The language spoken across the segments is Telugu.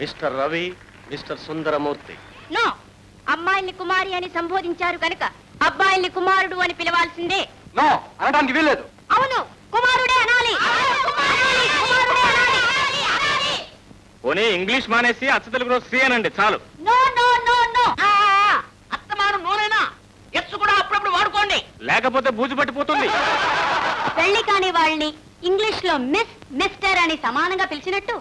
Mister Ravi mister Sundaramurthy. No! అమ్మాయిల్ని కుమారి అని సంబోధించారు కనుక అబ్బాయిల్ని కుమారుడు అని పిలవాల్సిందే. నో! అనడానికి వీల్లేదు. అవును! కుమారుడే అనాలి! అనాలి, కుమారుడే అనాలి. పోనీ ఇంగ్లీష్ మానేసి అచ్చ తెలుగులో శ్రీ అనండి చాలు. No no no no! అత్తమాను నూనెనా ఎత్తు కూడా అప్పుడప్పుడు వాడుకోండి. లేకపోతే బూజు పట్టిపోతుంది. పెళ్ళి కాని వాళ్ళని ఇంగ్లీష్లో మిస్ మిస్టర్ అని సమానంగా పిలిచినట్టు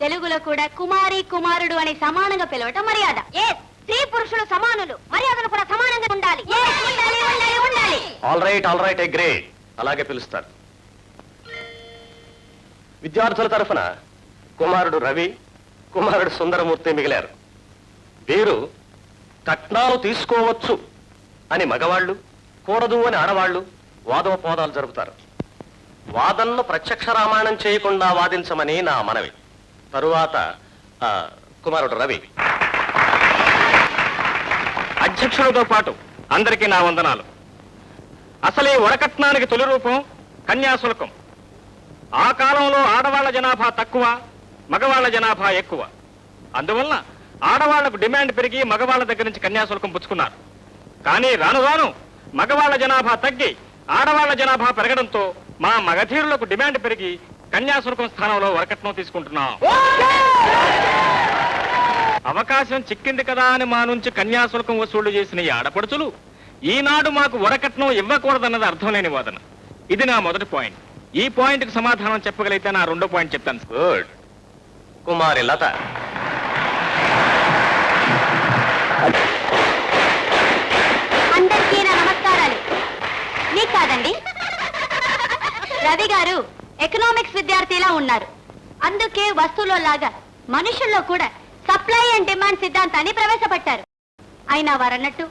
తెలుగులో కూడా కుమారి కుమారుడు అని సమానంగా పిలవటం మర్యాద. ఏ స్త్రీ పురుషులు సమానులు మర్యాదలు కూడా సమానంగా ఉండాలి. ఆల్ రైట్ ఆల్ రైట్ అలాగే పిలుస్తారు విద్యార్థుల తరఫున కుమారుడు రవి కుమారుడు సుందరమూర్తి మిగిలారు. వీరు కట్నాలు తీసుకోవచ్చు అని మగవాళ్ళు కూడదు అని ఆడవాళ్ళు వాదోపవాదాలు జరుపుతారు. వాదనను ప్రత్యక్ష రామాయణం చేయకుండా వాదించమని నా మనవి. తరువాత కుమారుడు రవి. అధ్యక్షులతో పాటు అందరికీ నా వందనాలు. అసలే వడకట్నానికి తొలి రూపం కన్యాశుల్కం ఆ కాలంలో ఆడవాళ్ళ జనాభా తక్కువ మగవాళ్ళ జనాభా ఎక్కువ. అందువల్ల ఆడవాళ్ళకు డిమాండ్ పెరిగి మగవాళ్ళ దగ్గర నుంచి కన్యాశుల్కం పుచ్చుకున్నారు. కానీ రాను రాను మగవాళ్ళ జనాభా తగ్గి ఆడవాళ్ళ జనాభా పెరగడంతో మా మగధీరులకు డిమాండ్ పెరిగి కన్యాశుల్కం స్థానంలో వరకట్నం తీసుకుంటున్నాం. అవకాశం చిక్కింది కదా అని మా నుంచి కన్యాశుల్కం వసూళ్ళు చేసిన ఈ ఆడపడుచులు ఈనాడు మాకు వరకట్నం ఇవ్వకూడదన్నది అర్థం లేని వాదన. ఇది నా మొదటి పాయింట్. ఈ పాయింట్కు సమాధానం చెప్పగలిగితే నా రెండో పాయింట్ చెప్తాను. గుడ్. కుమారి లత. అందరికీ నా నమస్కారాలు. మీకు కాదండి. రవి గారు ఎకనామిక్స్ విద్యార్థిలా ఉన్నారు. అందుకే వస్తువులో లాగా మనుషుల్లో కూడా సప్లై అండ్ డిమాండ్ సిద్ధాంతాన్ని ప్రవేశపెట్టారు. అయినా వారన్నట్టు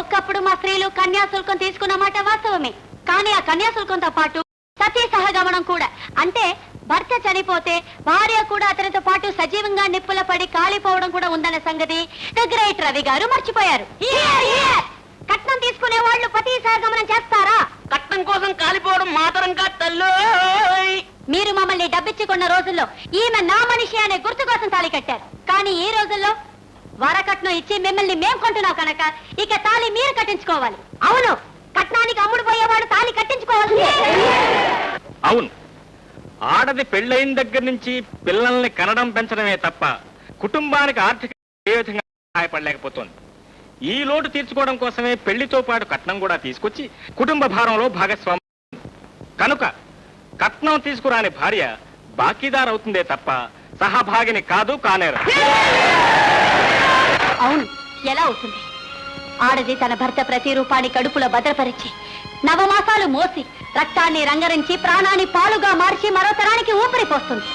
ఒక్కప్పుడు మా స్త్రీలు కన్యాశుల్కం తీసుకున్న మాట వాస్తవమే. కానీ ఆ కన్యాశుల్కంతో పాటు సతీ సహగమనం కూడా. అంటే భర్త చనిపోతే భార్య కూడా అతనితో పాటు సజీవంగా నిప్పుల పడి కాలిపోవడం కూడా ఉందన్న సంగతి ద గ్రేట్ రవి గారు మర్చిపోయారు. కట్నం తీసుకునే వాళ్ళు పతి సహగమనం చేస్తారు. కోసం కాలిపోవడం మాతరంగా తల్లు. మీరు మమ్మల్ని డబ్బిచ్చుకున్న రోజుల్లో ఈమె నా మనిషి అనే గుర్తు కోసం తాళి కట్టారు. కానీ ఈ రోజుల్లో వరకట్నం ఇచ్చి మిమ్మల్ని మేం కొంటున్నాం కనుక ఇక తాళి మీరు కట్టించుకోవాలి. అవును కట్నానికి అమ్ముడు పోయేవాడు తాళి కట్టించుకోవాలి. అవును. ఆడది పెళ్ళైన దగ్గర నుంచి పిల్లల్ని కనడం పెంచడమే తప్ప కుటుంబానికి ఆర్థిక ఏ విధంగా సహాయపడలేకపోతోంది. ఈ లోటు తీర్చుకోవడం కోసమే పెళ్ళితో పాటు కట్నం కూడా తీసుకొచ్చి కుటుంబ భారంలో భాగస్వామి. కనుక కట్నం తీసుకురాని భార్య బాకీదార్ అవుతుందే తప్ప సహభాగిని కాదు కానేరు. అవును ఎలా అవుతుంది? ఆడది తన భర్త ప్రతి రూపాన్ని కడుపులో భద్రపరిచి నవమాసాలు మోసి రక్తాన్ని రంగరించి ప్రాణాన్ని పాలుగా మార్చి మరో తరానికి ఊపిరి పోస్తుంది.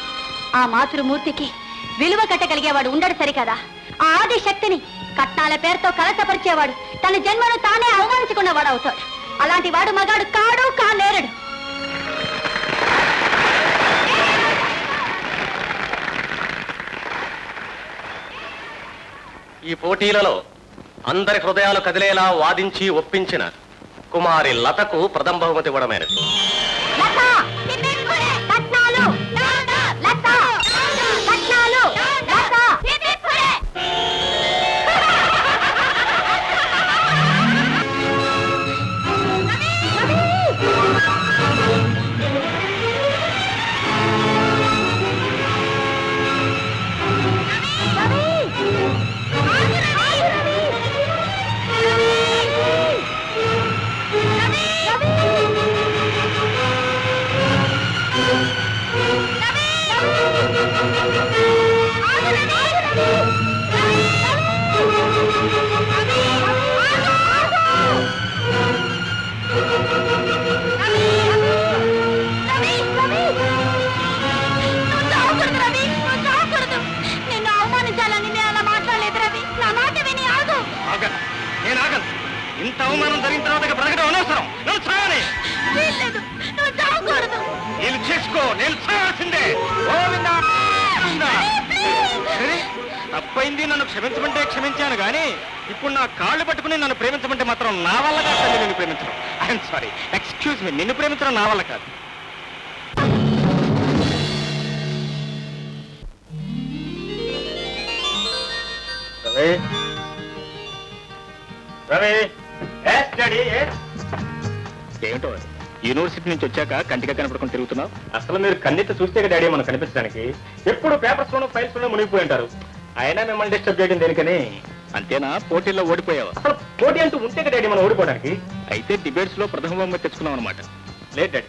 ఆ మాతృమూర్తికి విలువ కట్టగలిగేవాడు ఉండడు సరికదా? ఆ ఆది శక్తిని కట్నాల పేరుతో కలసపరిచేవాడు. తన జన్మను తానే అవమానించుకున్నవాడు అవుతాడు అలాంటి వాడు మగాడు కాడు కాలేరడు ఈ పోటీలలో అందరి హృదయాలు కదిలేలా వాదించి ఒప్పించిన కుమారి లతకు ప్రథమ బహుమతి ఇవ్వడమైనది. నిన్ను తప్పైంది నన్ను క్షమించమంటే క్షమించాను గాని ఇప్పుడు నా కాళ్ళు పట్టుకుని నన్ను ప్రేమించమంటే మాత్రం నా వల్ల కాదు తల్లి నిన్ను ప్రేమించడం. ఐఎమ్ సారీ ఎక్స్క్యూజ్ మీ నిన్ను ప్రేమించడం నా వల్ల కాదు. రవి. ఏమిటో? యూనివర్సిటీ నుంచి వచ్చాక కంటిగా కనపడకుండా తిరుగుతున్నావు? అసలు మీరు కన్నెత్తి చూస్తే డాడీ మనం కనిపించడానికి. ఎప్పుడు పేపర్స్ లోనూ ఫైల్స్ లోనూ మునిగిపోయి ఉంటారు. అయినా మిమ్మల్ని డిస్టర్బ్ చేయడం దేనికని? అంతేనా? పోటీల్లో ఓడిపోయావా? అసలు పోటీ అంటూ ఉంటే డాడీ మనం ఓడిపోవడానికి? అయితే డిబేట్స్లో ప్రథమ బొమ్మ తెచ్చుకున్నాం అనమాట లేదు డాడీ.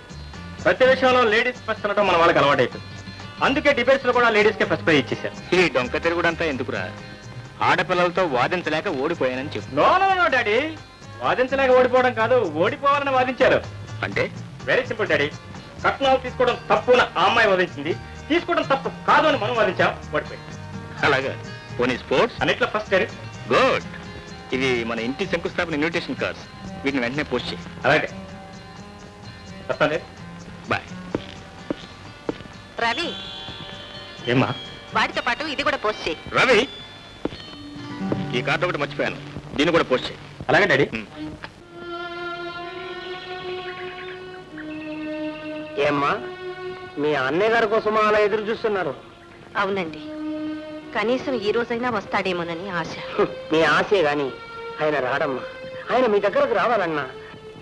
ప్రతి విషయంలో లేడీస్ ఫస్ట్ అనడం మన వాళ్ళకి అలవాటైపోయింది. అందుకే డిబేట్స్లో కూడా లేడీస్ కే ఫస్ట్ ప్రైజ్ ఇచ్చేసారు ఈ డొంక తిరుగుడంతా ఎందుకురా? ఆడపిల్లలతో వాదించలేక ఓడిపోయానని చెప్పు. No no daddy. వాదించలేక ఓడిపోవడం కాదు ఓడిపోవాలని వాదించారు. అంటే? Very simple daddy. కట్నాలు తీసుకోవడం తప్పు ఆ అమ్మాయి వాదించింది. తీసుకోవడం తప్పు కాదు అని మనం వాదించాం ఓడిపోయి. అలాగా. పోనీ స్పోర్ట్స్? అన్నిట్లో ఫస్ట్ డాడీ గుడ్. ఇవి మన ఇంటి శంకుస్థాపన ఇన్విటేషన్ కార్డ్స్. వీటిని వెంటనే పోస్ట్ చేయి. అలాగే. వస్తాను బాయ్. రవి. ఏమ్మా? వాటితో పాటు ఇది కూడా పోస్ట్ చేయి. రవి! ఈ కార్డు ఒకటి మర్చిపోయాను. దీన్ని కూడా పోస్ట్ చేయి. అలాగే డాడీ. ఏమ్మా? మీ అన్నయ్య గారి కోసం అలా ఎదురు చూస్తున్నారు. అవునండి. కనీసం ఈ రోజైనా వస్తాడేమోనని ఆశ. మీ ఆశే గాని. ఆయన రాడమ్మా. ఆయన మీ దగ్గరకు రావాలన్నా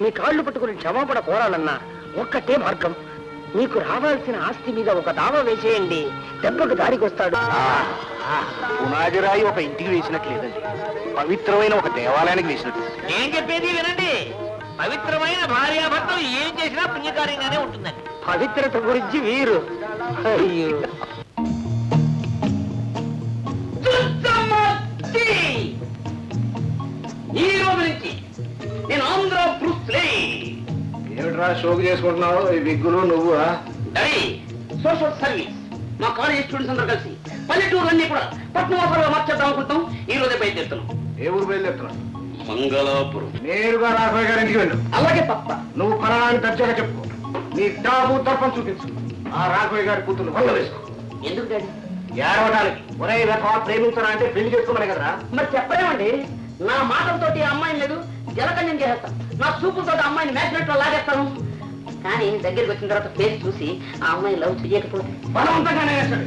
మీ కాళ్ళు పట్టుకుని క్షమాపణ కోరాలన్నా ఒక్కటే మార్గం. మీకు రావాల్సిన ఆస్తి మీద ఒక దావా వేసేయండి. దెబ్బకు దారికి వస్తాడు పునాది రాయి ఒక ఇంటికి వేసినట్లేదండి పవిత్రమైన ఒక దేవాలయానికి వేసినట్టు. నేను చెప్పేది వినండి. పవిత్రమైన భార్యాభర్తలు ఏం చేసినా పుణ్యకార్యంగానే ఉంటుందండి. పవిత్రత గురించి వీరు. అయ్యో. షోకు చేసుకుంటున్నావు. ఈ విగ్గులు నువ్వు? సోషల్ సర్వీస్ మా కాలేజ్ స్టూడెంట్స్ అందరూ కలిసి పల్లెటూరులన్నీ కూడా పట్నవాసాలుగా మార్చేద్దాం అనుకుంటాం ఈ రోజే బయలుదేరుతున్నాం. ఏ ఊరు బయలుదేరుతున్నావు? మంగళాపురం. నేరుగా రాఘవ గారి ఇంటికి వెళ్ళు. అలాగే పప్ప. నువ్వు కళాన్ని దర్జాగా చెప్పుకో. నీ డాబు తర్పం చూపించు. ఆ రాఘవయ్య గారి కూతురు వల్ల వేసుకో. ఎందుకు డాడీ? ఏడవడానికి ఒరే ప్రేమించరా అంటే పెళ్ళి చేసుకోమని కదరా? మరి చెప్పలేమండి. నా మాటలతోటి ఆ అమ్మాయిని లేదు జలకన్యం చేసేస్తాను నా చూపులతో అమ్మాయిని మ్యాగ్నెట్లో లాగేస్తాను కానీ దగ్గరికి వచ్చిన తర్వాత ఫేస్ చూసి ఆ అమ్మాయి లవ్ చేయకపోతే బలవంతంగానే వేస్తాడు.